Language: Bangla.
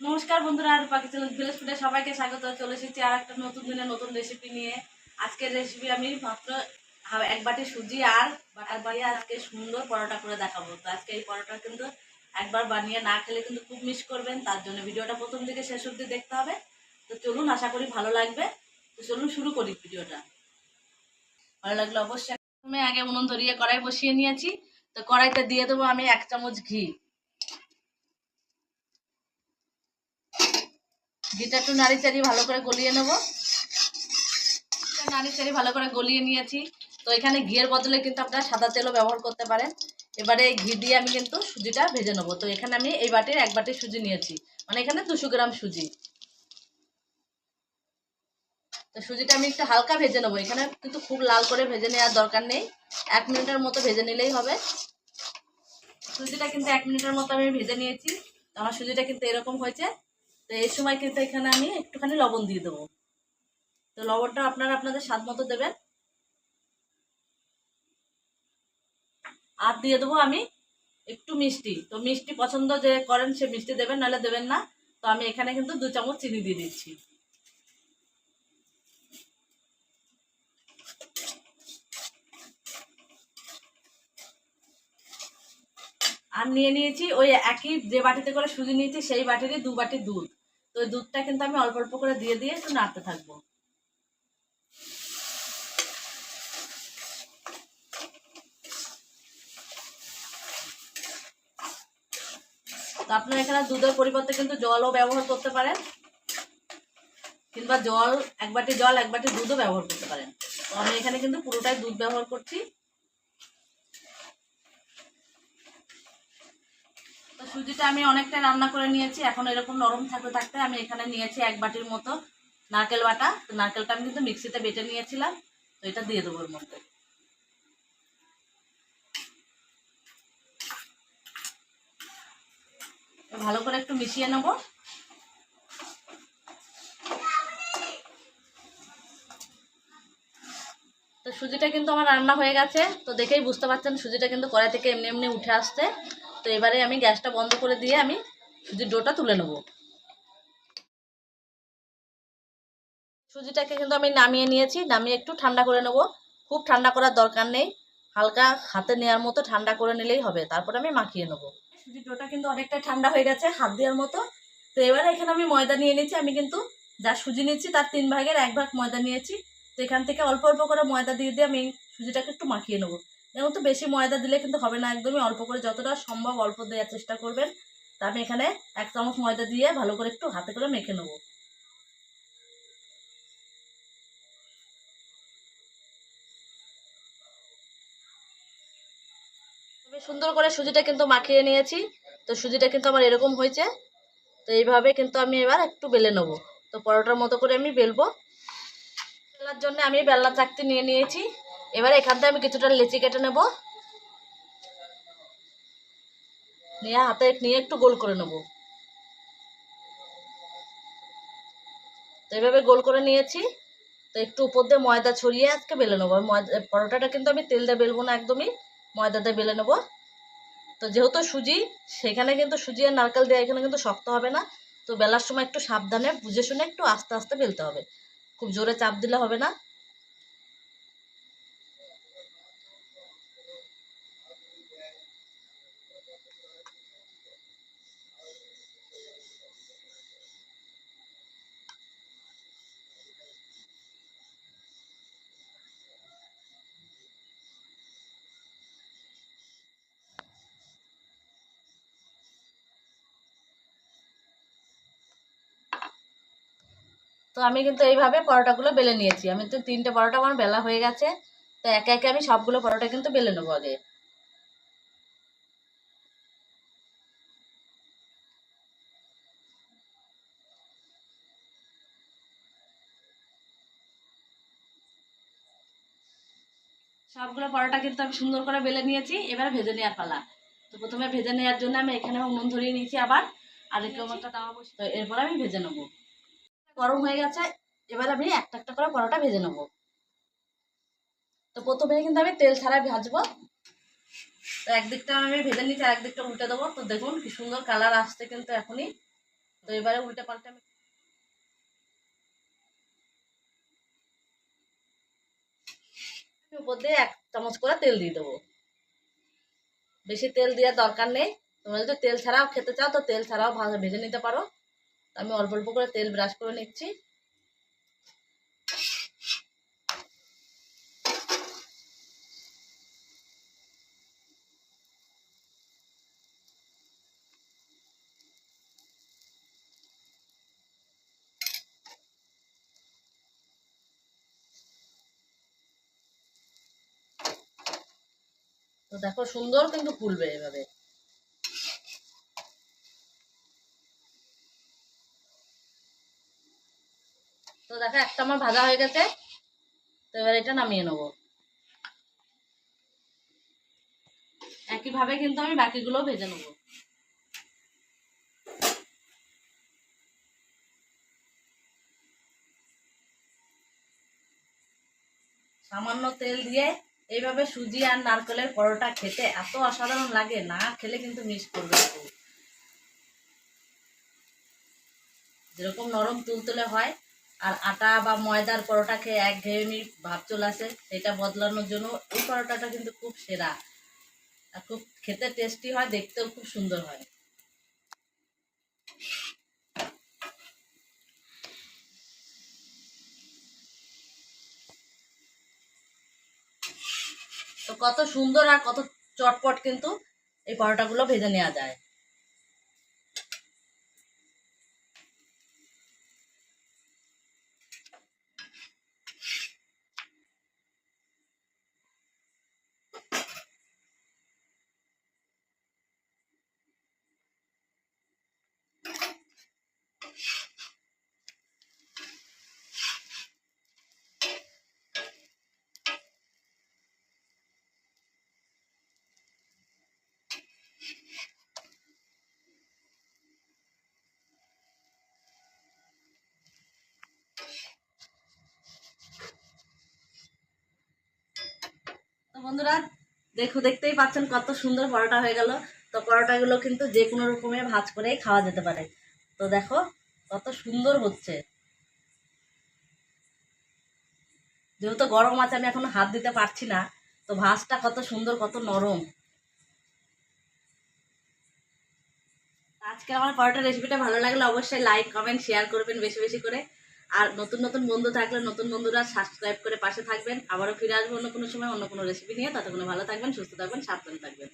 নমস্কার বন্ধুরা আর পাখি চ্যানেল ভিলেজ ফুডে সবাইকে স্বাগত। চলে এসেছি আর একটা নতুন দিনে নতুন রেসিপি নিয়ে। আজকের রেসিপি আমি মাত্র এক বাটি সুজি আর বাটার বানিয়ে আজকে সুন্দর পরোটা করে দেখাবো। তো আজকে এই পরোটা কিন্তু একবার বানিয়ে না খেলে কিন্তু খুব মিস করবেন। তার জন্য ভিডিওটা প্রথম থেকে শেষ অবধি দেখতে হবে। তো চলুন, আশা করি ভালো লাগবে। তো চলুন শুরু করি ভিডিওটা। ভালো লাগলে অবশ্যই আগে উনুন ধরিয়ে কড়াই বসিয়ে নিয়েছি। তো কড়াইতে দিয়ে দেবো আমি এক চামচ ঘি। ঘিটা একটু নাড়ি চাড়ি ভালো করে গলিয়ে নেব। নাড়ি চাড়ি ভালো করে গলিয়ে নিয়েছি। তো এখানে ঘিয়ের বদলে কিন্তু আপনারা সাদা তেলও ব্যবহার করতে পারেন। এবারে ঘি দিয়ে আমি কিন্তু সুজিটা ভেজে নেব। তো এখানে আমি এই বাটির এক বাটি সুজি নিয়েছি। মানে এখানে দুশো গ্রাম সুজি। তো সুজিটা আমি একটু হালকা ভেজে নেব। এখানে কিন্তু খুব লাল করে ভেজে নেওয়ার দরকার নেই। এক মিনিটের মতো ভেজে নিলেই হবে। সুজিটা কিন্তু এক মিনিটের মতো আমি ভেজে নিয়েছি। আমার সুজিটা কিন্তু এরকম হয়েছে। তো এই সময় কিন্তু এখানে আমি একটুখানি লবণ দিয়ে দেবো। তো লবণটা আপনারা আপনাদের স্বাদ মতো দেবেন। আর দিয়ে দেবো আমি একটু মিষ্টি। তো মিষ্টি পছন্দ যে করেন সে মিষ্টি দেবেন, নাহলে দেবেন না। তো আমি এখানে কিন্তু দু চামচ চিনি দিয়ে দিচ্ছি। আর নিয়ে নিয়েছি, ওই একই যে বাটিতে করে সুজি নিয়েছি, সেই বাটিরই দু বাটি দুধ। তো ওই দুধটা কিন্তু আমি অল্প অল্প করে দিয়ে দিয়ে একটু নাড়তে থাকব। তো আপনারা এখানে দুধের পরিবর্তে কিন্তু জলও ব্যবহার করতে পারেন, কিংবা জল, এক বাটি জল, এক বাটি দুধও ব্যবহার করতে পারেন। তো আমি এখানে কিন্তু পুরোটাই দুধ ব্যবহার করছি। সুজিটা আমি অনেকটা রান্না করে নিয়েছি। এখন এরকম নরম থাকতে থাকতে আমি এখানে নিয়েছি এক বাটির মতো নারকেল বাটা। তো নারকেলটা আমি কিন্তু মিক্সিতে বেটে নিয়েছিলাম। তো এটা দিয়ে দেবো ওর মধ্যে। ভালো করে একটু মিশিয়ে নেব। তো সুজিটা কিন্তু আমার রান্না হয়ে গেছে। তো দেখেই বুঝতে পারছেন সুজিটা কিন্তু কড়াই থেকে এমনি এমনি উঠে আসছে। তো এবারে আমি গ্যাসটা বন্ধ করে দিয়ে আমি সুজির ডোটা তুলে নেব। সুজিটাকে কিন্তু আমি নামিয়ে নিয়েছি, নামিয়ে একটু ঠান্ডা করে নেব। খুব ঠান্ডা করার দরকার নেই, হালকা হাতে নেওয়ার মতো ঠান্ডা করে নিলেই হবে, তারপর আমি মাখিয়ে নেব। সুজির ডোটা কিন্তু অনেকটা ঠান্ডা হয়ে গেছে হাত দেওয়ার মতো। তো এবারে এখানে আমি ময়দা নিয়ে নিয়েছি, আমি কিন্তু যা সুজি নিচ্ছি তার তিন ভাগের এক ভাগ ময়দা নিয়েছি। তো এখান থেকে অল্প অল্প করে ময়দা দিয়ে দিয়ে আমি সুজিটাকে একটু মাখিয়ে নেব। যেমন তো বেশি ময়দা দিলে কিন্তু হবে না একদমই, অল্প করে যতটা সম্ভব অল্প দেওয়ার চেষ্টা করবেন। তা আমি এখানে এক চামচ ময়দা দিয়ে ভালো করে একটু হাতে করে মেখে নেব। সুন্দর করে সুজিটা কিন্তু মাখিয়ে নিয়েছি। তো সুজিটা কিন্তু আমার এরকম হয়েছে। তো এইভাবে কিন্তু আমি এবার একটু বেলে নেব। তো পরোটার মতো করে আমি বেলবো। বেলার জন্য আমি বেলনা চাকতি নিয়ে নিয়েছি। এবার এখান থেকে আমি কিছুটা লেচি কেটে নেব। নিয়ে হাতে নিয়ে একটু গোল করে নেব। তো এইভাবে গোল করে নিয়েছি। তো একটু উপর দিয়ে ময়দা ছড়িয়ে আজকে বেলে নেব। ময়দা পরোটাটা কিন্তু আমি তেল দিয়ে বেলবো না, একদমই ময়দা দিয়ে বেলে নেব। তো যেহেতু সুজি, সেখানে কিন্তু সুজি আর নারকেল দেওয়া এখানে কিন্তু শক্ত হবে না। তো বেলার সময় একটু সাবধানে, বুঝে শুনে একটু আস্তে আস্তে বেলতে হবে। খুব জোরে চাপ দিলে হবে না। তো আমি কিন্তু এইভাবে পরোটাগুলো বেলে নিয়েছি। আমি তো তিনটে পরোটা আমার বেলা হয়ে গেছে তো একে একে আমি সবগুলো পরোটা কিন্তু বেলে নেব আগে। সবগুলো পরোটা কিন্তু আমি সুন্দর করে বেলে নিয়েছি এবার ভেজে নেওয়ার পালা। তো প্রথমে ভেজে নেওয়ার জন্য আমি এখানে উনুন ধরিয়ে নিয়েছি আবার আর একটু একটা তাওয়া বসে তো এরপর আমি ভেজে নেব। গরম হয়ে গেছে, এবার আমি একটা একটা করে পরোটা ভেজে নেব। তো প্রথমে কিন্তু আমি তেল ছাড়া ভাজবো। তো একদিকটা আমি ভেজে নিচ্ছি, আর একদিকটা উল্টে দেবো। তো দেখুন কি সুন্দর কালার আসছে কিন্তু এখনই। তো এবারে উল্টে পাল্টে আমি উপর দিয়ে এক চামচ করে তেল দিয়ে দেবো। বেশি তেল দেওয়ার দরকার নেই। তোমরা যদি তেল ছাড়াও খেতে চাও, তো তেল ছাড়াও ভাজা নিতে পারো। আমি অল্প অল্প করে তেল ব্রাশ করে নিচ্ছি। তো দেখো সুন্দর কিন্তু ফুলবে এভাবে। তো দেখো, একটা আমার ভাজা হয়ে গেছে। তো এবার এটা নামিয়ে নেব। একইভাবে কিন্তু আমি বাকিগুলো ভেজে নেব। সামান্য তেল দিয়ে এইভাবে সুজি আর নারকেলের পরোটা খেতে এত অসাধারণ লাগে, না খেলে কিন্তু মিস করবে যেরকম নরম তুলতুলে হয় আর আটা বা ময়দার পরোটা খেয়ে এক ঘেয়েমি ভাব চলে আসে সেটা বদলানোর জন্য এই পরোটাটা কিন্তু খুব সেরা। আর খুব খেতে টেস্টি হয়, দেখতেও খুব সুন্দর হয়। তো কত সুন্দর আর কত চটপট কিন্তু এই পরোটাগুলো ভেজে নেওয়া যায়। বন্ধুরা, দেখো, দেখতেই পাচ্ছেন কত সুন্দর পরোটা হয়ে গেল। তো পরোটাগুলো কিন্তু যে কোনো রকমে ভাজ করেই খাওয়া যেতে পারে। তো দেখো, কত সুন্দর হচ্ছে। যেহেতু গরম আছে, আমি এখনও হাত দিতে পারছি না। তো ভাজটা কত সুন্দর, কত নরম। আজকে আমার পরোটা রেসিপিটা ভালো লাগলে অবশ্যই লাইক কমেন্ট শেয়ার করবেন বেশি বেশি করে। আর নতুন নতুন বন্ধু থাকলে নতুন বন্ধুরা সাবস্ক্রাইব করে পাশে থাকবেন। আবারও ফিরে আসব অন্য কোনো সময়, অন্য কোনো রেসিপি নিয়ে। ততক্ষণে ভালো থাকবেন, সুস্থ থাকবেন, সাবধানে থাকবেন।